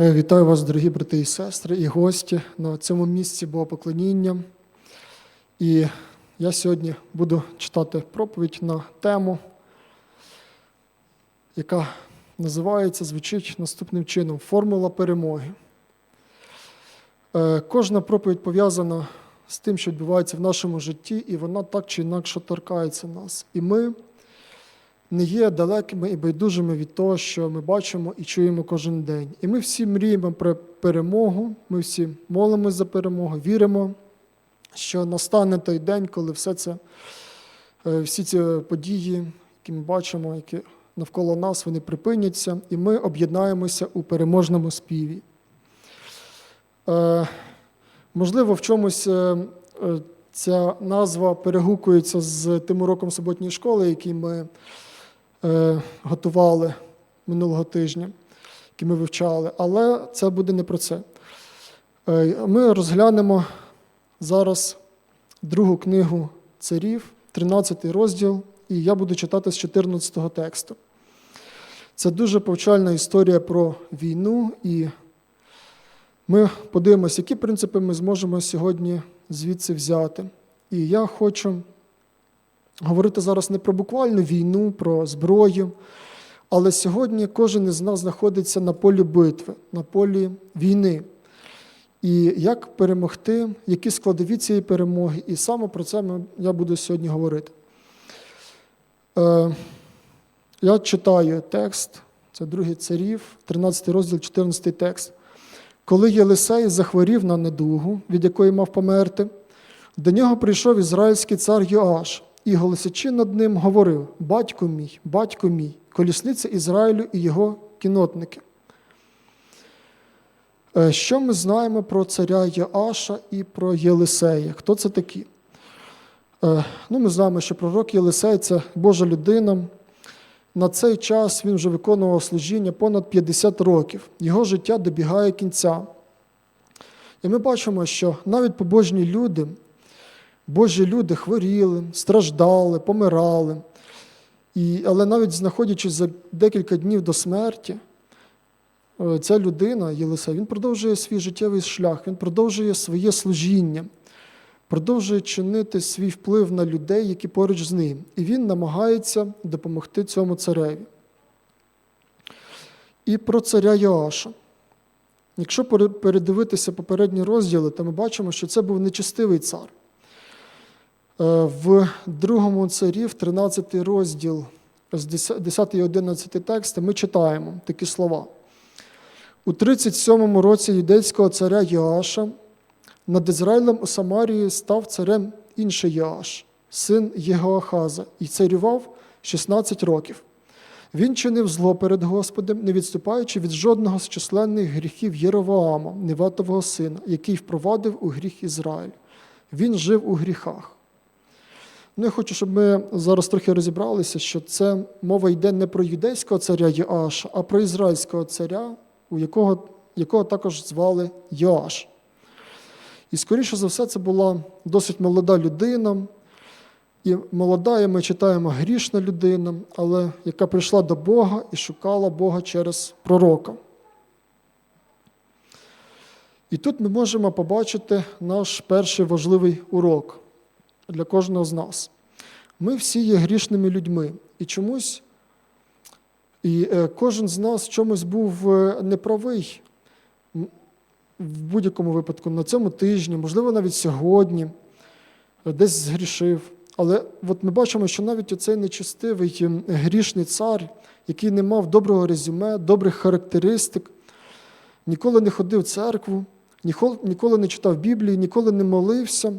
Е, Вітаю вас, дорогі брати і сестри, і гості на цьому місці Богопоклоніння. І я сьогодні буду читати проповідь на тему, яка називається, звучить наступним чином Формула перемоги. Е, Кожна проповідь пов'язана з тим, що відбувається в нашому житті, і вона так чи інакше торкається нас. І ми не є далекими і байдужими від того, що ми бачимо і чуємо кожен день. І ми всі мріємо про перемогу, ми всі молимось за перемогу, віримо, що настане той день, коли все це, е, всі ці події, які ми бачимо, які навколо нас, вони припиняться, і ми об'єднаємося у переможному співі. Е, Можливо, в чомусь е, ця назва перегукується з тим уроком суботньої школи, який ми готували минулого тижня, який ми вивчали, але це буде не про це. Е, Ми розглянемо зараз другу книгу царів, 13 розділ, і я буду читати з 14 тексту. Це дуже повчальна історія про війну, і ми подивимося, які принципи ми зможемо сьогодні звідси взяти. І я хочу говорити зараз не про буквальну війну, про зброю, але сьогодні кожен із нас знаходиться на полі битви, на полі війни. І як перемогти, які складові цієї перемоги, і саме про це я буду сьогодні говорити. Е, я читаю текст, це другий царів, 13 розділ, 14 текст. Коли Єлисей захворів на недугу, від якої мав померти, до нього прийшов ізраїльський цар Йоаш і, голосячи над ним, говорив: Батько мій, батько мій, колісниця Ізраїлю і його кінотники. Е, Що ми знаємо про царя Йоаша і про Єлисея? Хто це такі? Е, Ну, Ми знаємо, що пророк Єлисей це Божа людина. На цей час він вже виконував служіння понад 50 років. Його життя добігає кінця. І ми бачимо, що навіть побожні люди, Божі люди хворіли, страждали, помирали. І, але навіть знаходячись за декілька днів до смерті, е, ця людина, Єлисей, він продовжує свій життєвий шлях, він продовжує своє служіння, продовжує чинити свій вплив на людей, які поруч з ним. І він намагається допомогти цьому цареві. І про царя Йоаша. Якщо передивитися попередні розділи, то ми бачимо, що це був нечестивий цар. Е, В другому царів, 13 розділ, з 10 і 11 тексти, ми читаємо такі слова. У 37 році юдейського царя Йоаша над Ізраїлем у Самарії став царем інший Йоаш, син Єгоахаза, і царював 16 років. Він чинив зло перед Господом, не відступаючи від жодного з численних гріхів Єровоама, Неватового сина, який впровадив у гріх Ізраїль. Він жив у гріхах. Ну, я хочу, щоб ми зараз трохи розібралися, що це мова йде не про юдейського царя Йоаша, а про ізраїльського царя, у якого, якого також звали Йоаш. І, скоріше за все, це була досить молода людина. І молода, і ми читаємо грішна людина, але яка прийшла до Бога і шукала Бога через пророка. І тут ми можемо побачити наш перший важливий урок для кожного з нас. Ми всі є грішними людьми, і чомусь, і е, кожен з нас чомусь був е, неправий в будь-якому випадку на цьому тижні, можливо, навіть сьогодні, е, десь згрішив. Але от ми бачимо, що навіть оцей нечестивий грішний цар, який не мав доброго резюме, добрих характеристик, ніколи не ходив в церкву, ніколи не читав Біблії, ніколи не молився.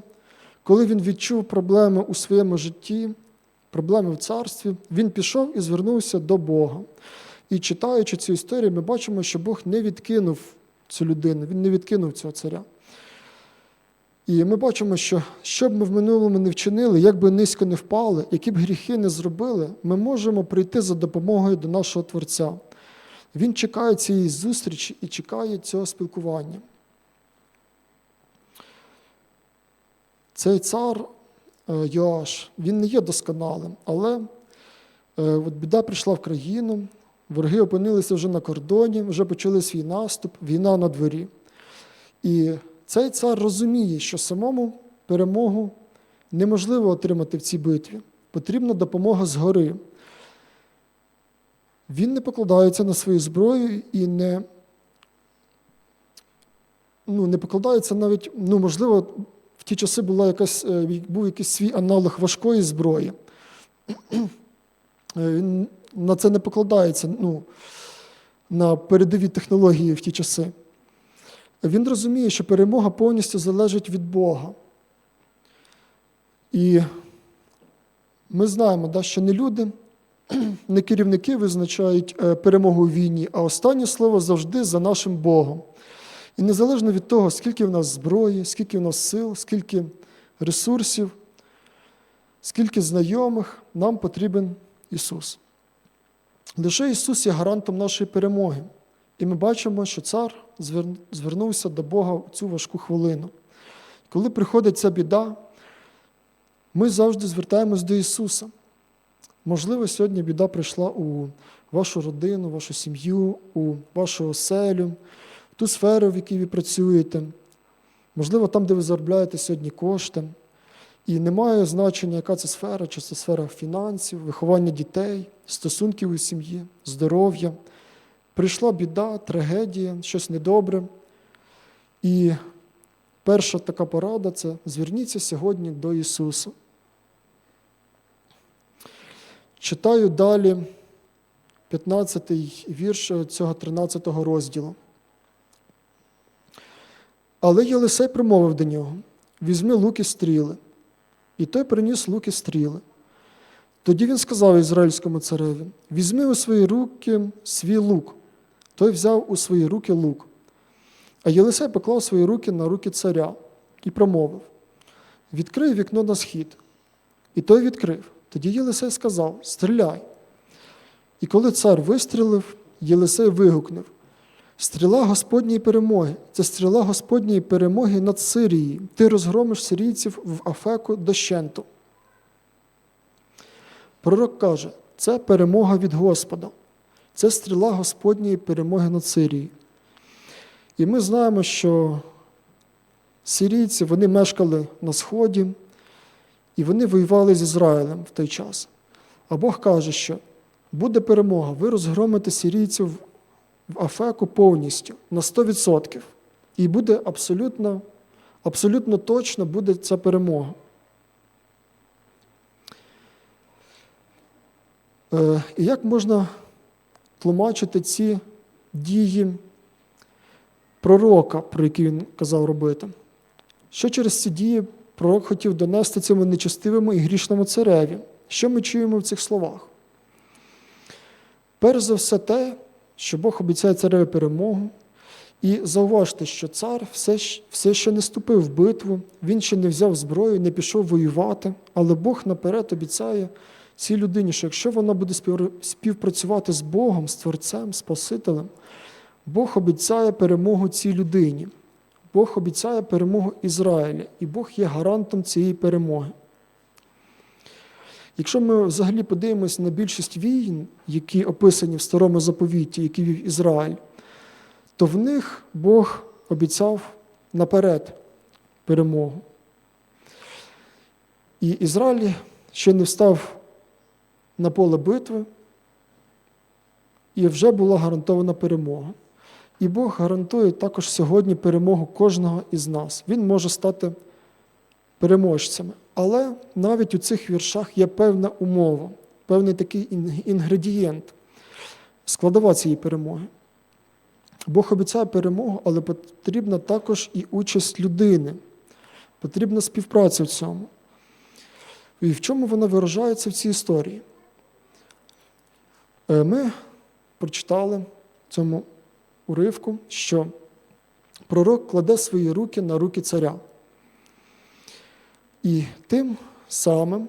Коли він відчув проблеми у своєму житті, проблеми в царстві, він пішов і звернувся до Бога. І читаючи цю історію, ми бачимо, що Бог не відкинув цю людину, він не відкинув цього царя. І ми бачимо, що що б ми в минулому не вчинили, як би низько не впали, які б гріхи не зробили, ми можемо прийти за допомогою до нашого Творця. Він чекає цієї зустрічі і чекає цього спілкування. Цей цар е, Йоаш, він не є досконалим, але е, от біда прийшла в країну, Вороги опинилися вже на кордоні, вже почали свій наступ, війна на дворі. І цей цар розуміє, що самому перемогу неможливо отримати в цій битві. Потрібна допомога згори. Він не покладається на свою зброю і не, ну, не покладається навіть, ну, можливо, ті часи була якась, е, був якийсь свій аналог важкої зброї. Е, Він на це не покладається ну, на передові технології в ті часи. Він розуміє, що перемога повністю залежить від Бога. І ми знаємо, да, що не люди, не керівники визначають е, перемогу у війні, а останнє слово завжди за нашим Богом. І незалежно від того, скільки в нас зброї, скільки в нас сил, скільки ресурсів, скільки знайомих, нам потрібен Ісус. Лише Ісус є гарантом нашої перемоги. І ми бачимо, що цар звернувся до Бога в цю важку хвилину. Коли приходить ця біда, ми завжди звертаємось до Ісуса. Можливо, сьогодні біда прийшла у вашу родину, вашу сім'ю, у вашу оселю, ту сферу, в якій ви працюєте. Можливо, там, де ви заробляєте сьогодні кошти. І немає значення, яка це сфера, чи це сфера фінансів, виховання дітей, стосунків у сім'ї, здоров'я. Прийшла біда, трагедія, щось недобре. І перша така порада це зверніться сьогодні до Ісуса. Читаю далі 15-й вірш цього 13 го розділу. Але Єлисей промовив до нього: візьми луки стріли. І той приніс луки стріли. Тоді він сказав ізраїльському цареві: візьми у свої руки свій лук. Той взяв у свої руки лук. А Єлисей поклав свої руки на руки царя і промовив: Відкрий вікно на схід. І той відкрив. Тоді Єлисей сказав: Стріляй. І коли цар вистрілив, Єлисей вигукнув: Стріла Господньої перемоги, це стріла Господньої перемоги над Сирією. Ти розгромиш сирійців в Афеку дощенту. Пророк каже, це перемога від Господа, це стріла Господньої перемоги над Сирією. І ми знаємо, що сирійці вони мешкали на Сході, і вони воювали з Ізраїлем в той час. А Бог каже, що буде перемога, ви розгромите сирійців в Афеку повністю на 100%. І буде абсолютно, абсолютно точно буде ця перемога. Е, І як можна тлумачити ці дії пророка, про які він казав робити? Що через ці дії пророк хотів донести цьому нечестивому і грішному цареві? Що ми чуємо в цих словах? Перш за все те, що Бог обіцяє цареві перемогу. І зауважте, що цар все, все ще не ступив в битву, він ще не взяв зброю, не пішов воювати, але Бог наперед обіцяє цій людині, що якщо вона буде співпрацювати з Богом, з Творцем, Спасителем, Бог обіцяє перемогу цій людині. Бог обіцяє перемогу Ізраїля, і Бог є гарантом цієї перемоги. Якщо ми взагалі подивимося на більшість війн, які описані в старому заповіті, які вів Ізраїль, то в них Бог обіцяв наперед перемогу. І Ізраїль ще не встав на поле битви, і вже була гарантована перемога. І Бог гарантує також сьогодні перемогу кожного із нас. Він може стати переможцями. Але навіть у цих віршах є певна умова, певний такий інгредієнт, складова цієї перемоги. Бог обіцяє перемогу, але потрібна також і участь людини, потрібна співпраця в цьому. І в чому вона виражається в цій історії? Е, Ми прочитали цьому уривку, що пророк кладе свої руки на руки царя. І тим самим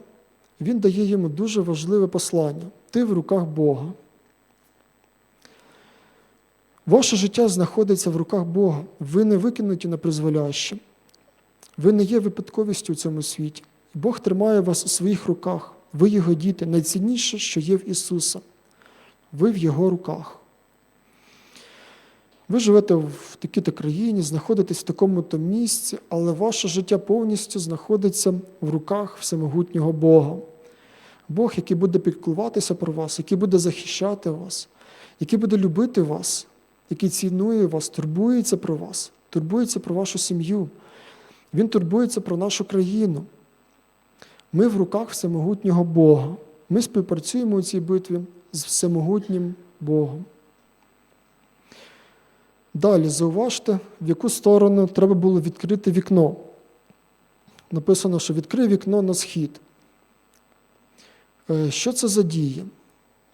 він дає йому дуже важливе послання. Ти в руках Бога. Ваше життя знаходиться в руках Бога. Ви не викинуті на призволяще. Ви не є випадковістю у цьому світі. Бог тримає вас у своїх руках. Ви його діти, найцінніше, що є в Ісуса. ви в Його руках. Ви живете в такій-то країні, знаходитесь в такому-то місці, але ваше життя повністю знаходиться в руках всемогутнього Бога. Бог, який буде піклуватися про вас, який буде захищати вас, який буде любити вас, який цінує вас, турбується про вас, турбується про вашу сім'ю. Він турбується про нашу країну. Ми в руках всемогутнього Бога. Ми співпрацюємо у цій битві з всемогутнім Богом. Далі зауважте, в яку сторону треба було відкрити вікно. Написано, що відкрий вікно на схід. Е, Що це за дія?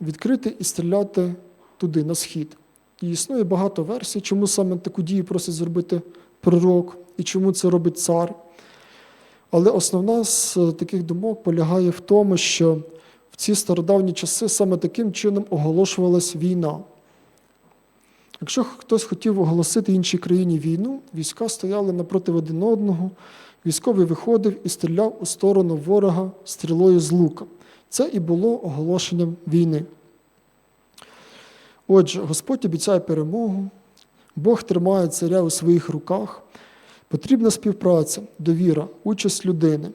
Відкрити і стріляти туди, на схід. І існує багато версій, чому саме таку дію просить зробити пророк і чому це робить цар. Але основна з е, таких думок полягає в тому, що в ці стародавні часи саме таким чином оголошувалась війна. Якщо хтось хотів оголосити іншій країні війну, війська стояли напроти один одного, військовий виходив і стріляв у сторону ворога стрілою з лука. Це і було оголошенням війни. Отже, Господь обіцяє перемогу, Бог тримає царя у своїх руках. Потрібна співпраця, довіра, участь людини.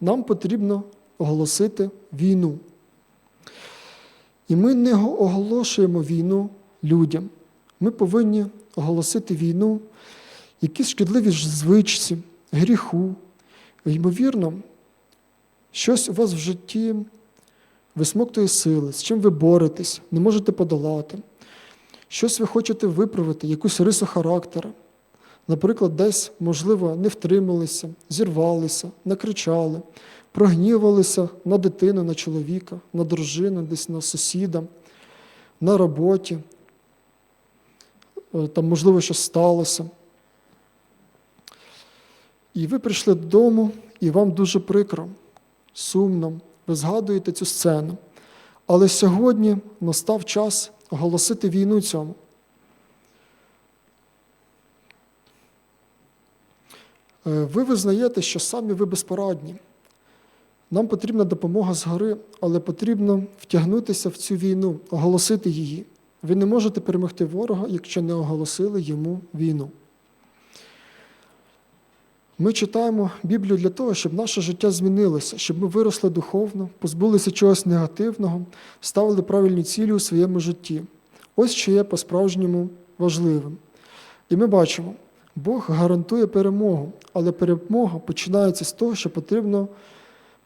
Нам потрібно оголосити війну. І ми не оголошуємо війну людям. Ми повинні оголосити війну, якісь шкідливі звичці, гріху. Ймовірно, щось у вас в житті висмоктує сили, з чим ви боретесь, не можете подолати. Щось ви хочете виправити, якусь рису характера. Наприклад, десь, можливо, не втрималися, зірвалися, накричали, прогнівалися на дитину, на чоловіка, на дружину, десь на сусіда, на роботі. Е, Там, можливо, щось сталося. І ви прийшли додому, і вам дуже прикро, сумно, ви згадуєте цю сцену. Але сьогодні настав час оголосити війну цьому. Е, Ви визнаєте, що самі ви безпорадні. Нам потрібна допомога згори, але потрібно втягнутися в цю війну, оголосити її. Ви не можете перемогти ворога, якщо не оголосили йому війну. Ми читаємо Біблію для того, щоб наше життя змінилося, щоб ми виросли духовно, позбулися чогось негативного, ставили правильні цілі у своєму житті. Ось що є по-справжньому важливим. І ми бачимо, Бог гарантує перемогу, але перемога починається з того, що потрібно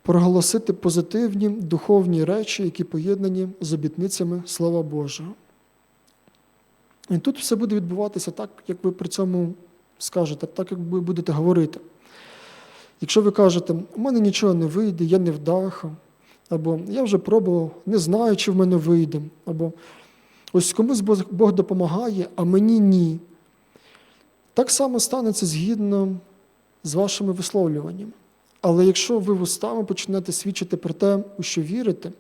проголосити позитивні духовні речі, які поєднані з обітницями Слова Божого. І тут все буде відбуватися так, як ви при цьому скажете, так, як ви будете говорити. Якщо ви кажете, у мене нічого не вийде, я не вдаха, або я вже пробував, не знаю, чи в мене вийде, або ось комусь Бог допомагає, а мені ні. Так само станеться згідно з вашими висловлюваннями. Але якщо ви вустами почнете свідчити про те, у що вірите,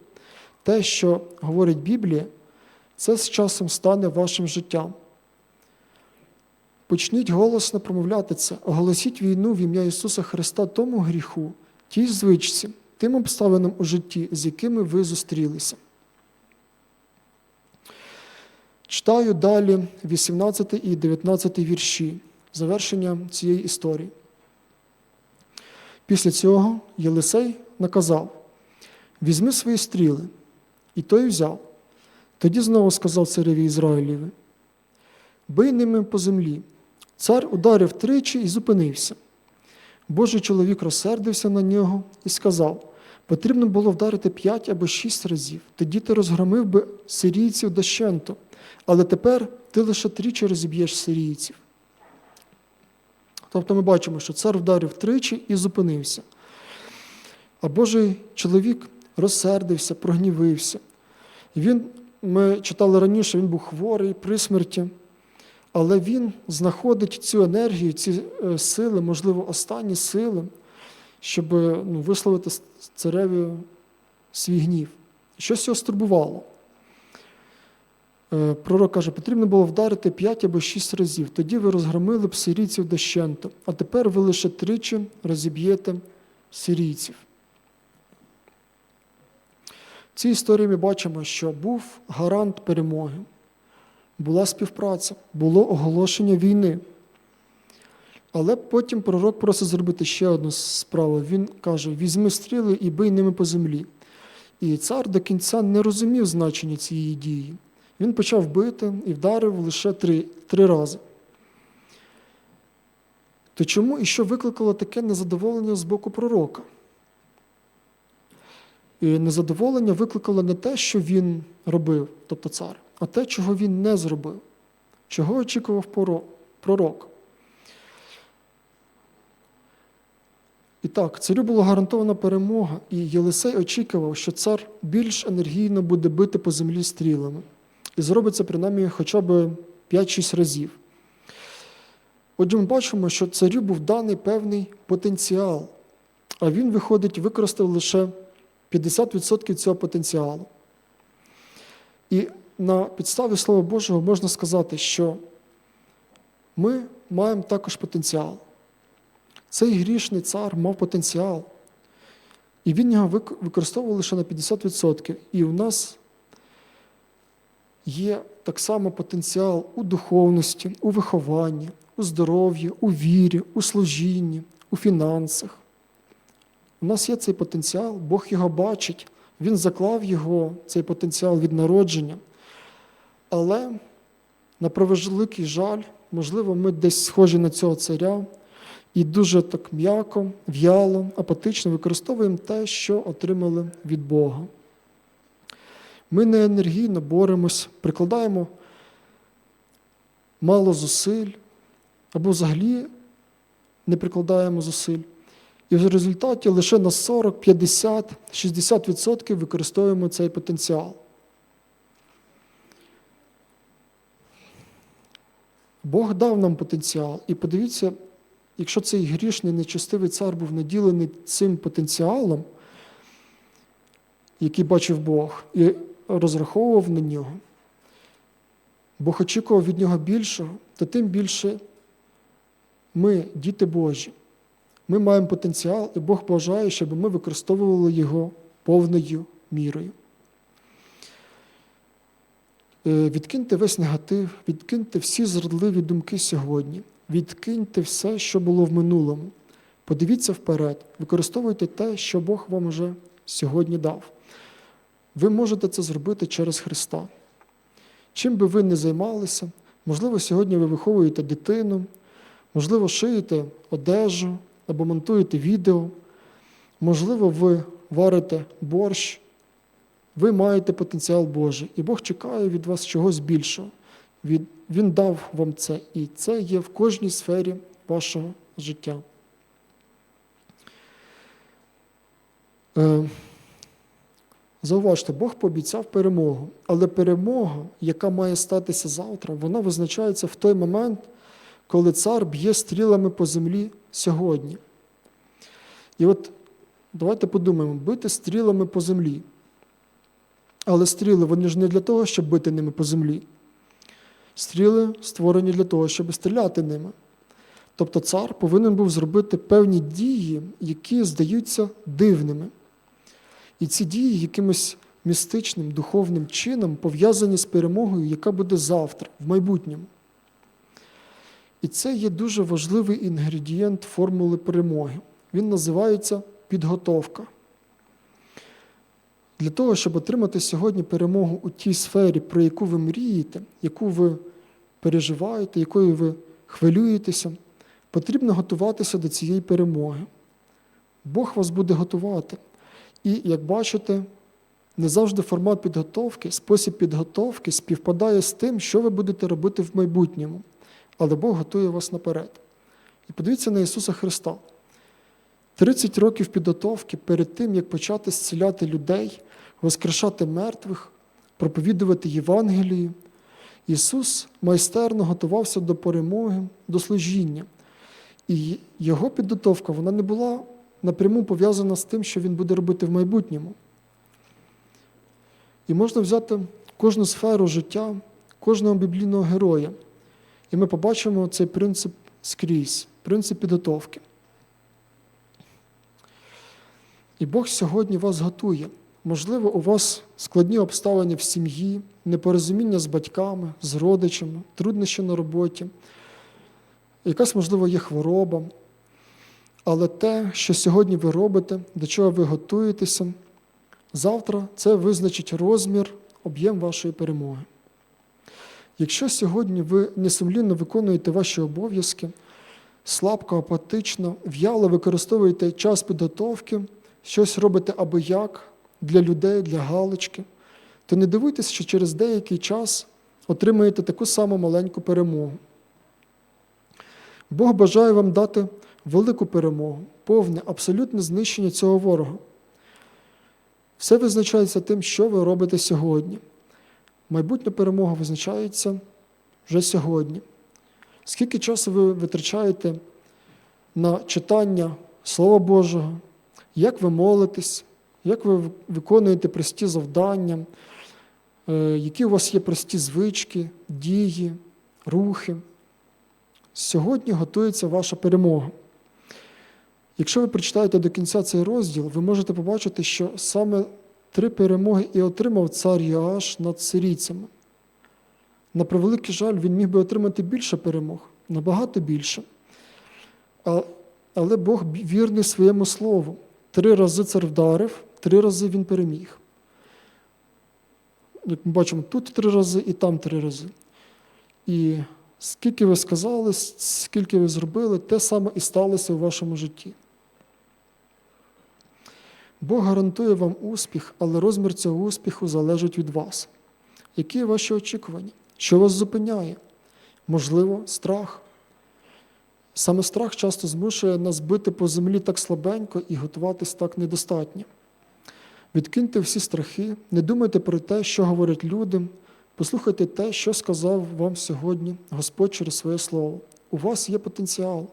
те, що говорить Біблія, це з часом стане вашим життям. Почніть голосно промовляти це, оголосіть війну в ім'я Ісуса Христа тому гріху, тій звичці, тим обставинам у житті, з якими ви зустрілися. Читаю далі 18 і 19 вірші, завершення цієї історії. Після цього Єлисей наказав: візьми свої стріли, і той взяв. Тоді знову сказав цареві Ізраїлєві: бий ними по землі. Цар ударив тричі і зупинився. Божий чоловік розсердився на нього і сказав: потрібно було вдарити п'ять або шість разів, тоді ти розгромив би сирійців дощенту, але тепер ти лише тричі розіб'єш сирійців. Тобто ми бачимо, що цар вдарив тричі і зупинився. А Божий чоловік розсердився, прогнівився. Він, ми читали раніше, він був хворий при смерті, але він знаходить цю енергію, ці е, сили, можливо, останні сили, щоб ну, висловити цареві свій гнів. Щось його стурбувало. Е, Пророк каже, потрібно було вдарити п'ять або шість разів. Тоді ви розгромили б сирійців дощенту, а тепер ви лише тричі розіб'єте сирійців. В цій історії ми бачимо, що був гарант перемоги, була співпраця, було оголошення війни. Але потім пророк просить зробити ще одну справу. Він каже: візьми стріли і бий ними по землі. І цар до кінця не розумів значення цієї дії. Він почав бити і вдарив лише три, три рази. То чому і що викликало таке незадоволення з боку пророка? І незадоволення викликало не те, що він робив, тобто цар, а те, чого він не зробив, чого очікував пророк. І так, царю була гарантована перемога, і Єлисей очікував, що цар більш енергійно буде бити по землі стрілами. І зробить це принаймні хоча б 5-6 разів. Отже, ми бачимо, що царю був даний певний потенціал, а він, виходить, використав лише 50% цього потенціалу. І на підставі Слова Божого можна сказати, що ми маємо також потенціал. Цей грішний цар мав потенціал, і він його використовував лише на 50%. І у нас є так само потенціал у духовності, у вихованні, у здоров'ї, у вірі, у служінні, у фінансах. У нас є цей потенціал, Бог його бачить, Він заклав його, цей потенціал від народження. Але, на превеликий жаль, можливо, ми десь схожі на цього царя і дуже так м'яко, в'яло, апатично використовуємо те, що отримали від Бога. Ми не енергійно боремось, прикладаємо мало зусиль, або взагалі не прикладаємо зусиль. І в результаті лише на 40, 50, 60% використовуємо цей потенціал. Бог дав нам потенціал. І подивіться, якщо цей грішний, нечестивий цар був наділений цим потенціалом, який бачив Бог, і розраховував на нього, Бог очікував від нього більшого, то тим більше ми, діти Божі, ми маємо потенціал, і Бог бажає, щоб ми використовували його повною мірою. Е, Відкиньте весь негатив, відкиньте всі зрадливі думки сьогодні, відкиньте все, що було в минулому. Подивіться вперед, використовуйте те, що Бог вам уже сьогодні дав. Ви можете це зробити через Христа. Чим би ви не займалися, можливо, сьогодні ви виховуєте дитину, можливо, шиєте одежу або монтуєте відео, можливо, ви варите борщ. Ви маєте потенціал Божий, і Бог чекає від вас чогось більшого. Він дав вам це, і це є в кожній сфері вашого життя. Е, Зауважте, Бог пообіцяв перемогу, але перемога, яка має статися завтра, вона визначається в той момент, коли цар б'є стрілами по землі сьогодні. І от давайте подумаємо, бити стрілами по землі. Але стріли вони ж не для того, щоб бити ними по землі. Стріли створені для того, щоб стріляти ними. Тобто цар повинен був зробити певні дії, які здаються дивними. І ці дії якимось містичним, духовним чином пов'язані з перемогою, яка буде завтра, в майбутньому. І це є дуже важливий інгредієнт формули перемоги. Він називається підготовка. Для того, щоб отримати сьогодні перемогу у тій сфері, про яку ви мрієте, яку ви переживаєте, якою ви хвилюєтеся, потрібно готуватися до цієї перемоги. Бог вас буде готувати. І, як бачите, не завжди формат підготовки, спосіб підготовки співпадає з тим, що ви будете робити в майбутньому. Але Бог готує вас наперед. І подивіться на Ісуса Христа. 30 років підготовки перед тим, як почати зціляти людей, воскрешати мертвих, проповідувати Євангелію. Ісус майстерно готувався до перемоги, до служіння. І його підготовка вона не була напряму пов'язана з тим, що він буде робити в майбутньому. І можна взяти кожну сферу життя, кожного біблійного героя. І ми побачимо цей принцип скрізь, принцип підготовки. І Бог сьогодні вас готує. Можливо, у вас складні обставини в сім'ї, непорозуміння з батьками, з родичами, труднощі на роботі, якась, можливо, є хвороба. Але те, що сьогодні ви робите, до чого ви готуєтеся, завтра це визначить розмір, об'єм вашої перемоги. Якщо сьогодні ви несумлінно виконуєте ваші обов'язки, слабко, апатично, в'яло використовуєте час підготовки, щось робите аби як для людей, для галочки, то не дивуйтесь, що через деякий час отримаєте таку саму маленьку перемогу. Бог бажає вам дати велику перемогу, повне, абсолютне знищення цього ворога. Все визначається тим, що ви робите сьогодні. Майбутня перемога визначається вже сьогодні. Скільки часу ви витрачаєте на читання Слова Божого, як ви молитесь, як ви виконуєте прості завдання, е, які у вас є прості звички, дії, рухи. Сьогодні готується ваша перемога. Якщо ви прочитаєте до кінця цей розділ, ви можете побачити, що саме три перемоги і отримав цар Йоаш над сирійцями. На превеликий жаль, він міг би отримати більше перемог, набагато більше. Але Бог вірний своєму слову. Три рази цар вдарив, три рази він переміг. Як ми бачимо, тут три рази і там три рази. І скільки ви сказали, скільки ви зробили, те саме і сталося у вашому житті. Бог гарантує вам успіх, але розмір цього успіху залежить від вас. Які ваші очікування? Що вас зупиняє? Можливо, страх. Саме страх часто змушує нас бити по землі так слабенько і готуватись так недостатньо. Відкиньте всі страхи, не думайте про те, що говорять люди, послухайте те, що сказав вам сьогодні Господь через своє слово. У вас є потенціал.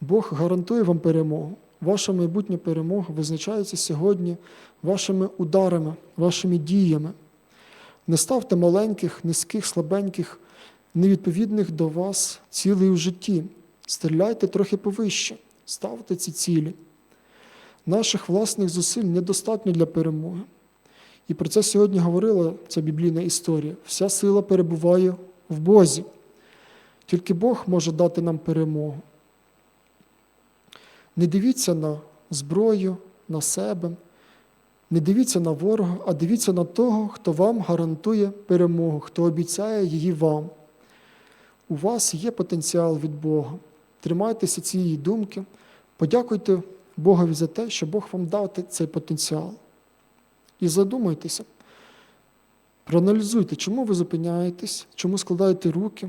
Бог гарантує вам перемогу. Ваша майбутня перемога визначається сьогодні вашими ударами, вашими діями. Не ставте маленьких, низьких, слабеньких, невідповідних до вас цілей у житті. Стріляйте трохи повище, ставте ці цілі. Наших власних зусиль недостатньо для перемоги. І про це сьогодні говорила ця біблійна історія. Вся сила перебуває в Бозі. Тільки Бог може дати нам перемогу. Не дивіться на зброю, на себе, не дивіться на ворога, а дивіться на того, хто вам гарантує перемогу, хто обіцяє її вам. У вас є потенціал від Бога. Тримайтеся цієї думки, подякуйте Богові за те, що Бог вам дав цей потенціал. І задумайтеся, проаналізуйте, чому ви зупиняєтесь, чому складаєте руки.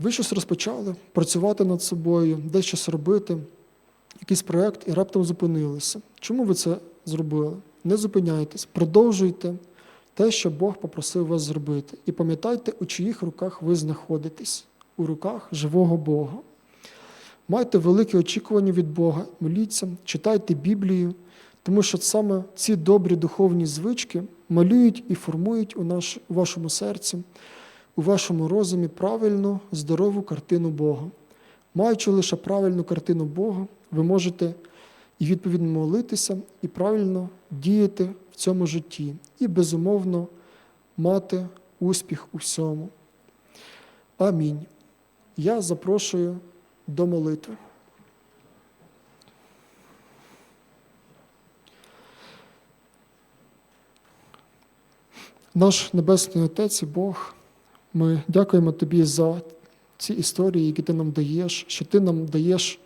Ви щось розпочали працювати над собою, десь щось робити, якийсь проєкт і раптом зупинилися. Чому ви це зробили? Не зупиняйтесь, продовжуйте те, що Бог попросив вас зробити. І пам'ятайте, у чиїх руках ви знаходитесь, у руках живого Бога. Майте великі очікування від Бога, моліться, читайте Біблію, тому що саме ці добрі духовні звички малюють і формують у, наш, у вашому серці у вашому розумі правильну, здорову картину Бога. Маючи лише правильну картину Бога, ви можете і відповідно молитися, і правильно діяти в цьому житті, і безумовно мати успіх у всьому. Амінь. Я запрошую до молитви. Наш Небесний Отець і Бог. Ми дякуємо тобі за ці історії, які ти нам даєш, що ти нам даєш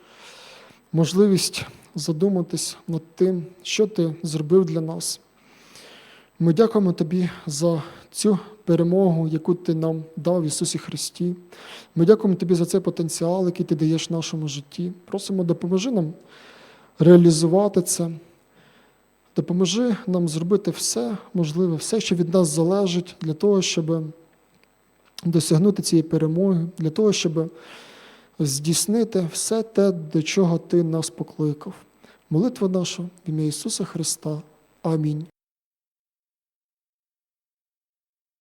можливість задуматись над тим, що ти зробив для нас. Ми дякуємо тобі за цю перемогу, яку ти нам дав в Ісусі Христі. Ми дякуємо тобі за цей потенціал, який ти даєш в нашому житті. Просимо, допоможи нам реалізувати це. Допоможи нам зробити все можливе, все, що від нас залежить, для того, щоб досягнути цієї перемоги, для того, щоб здійснити все те, до чого Ти нас покликав. Молитва наша в ім'я Ісуса Христа. Амінь.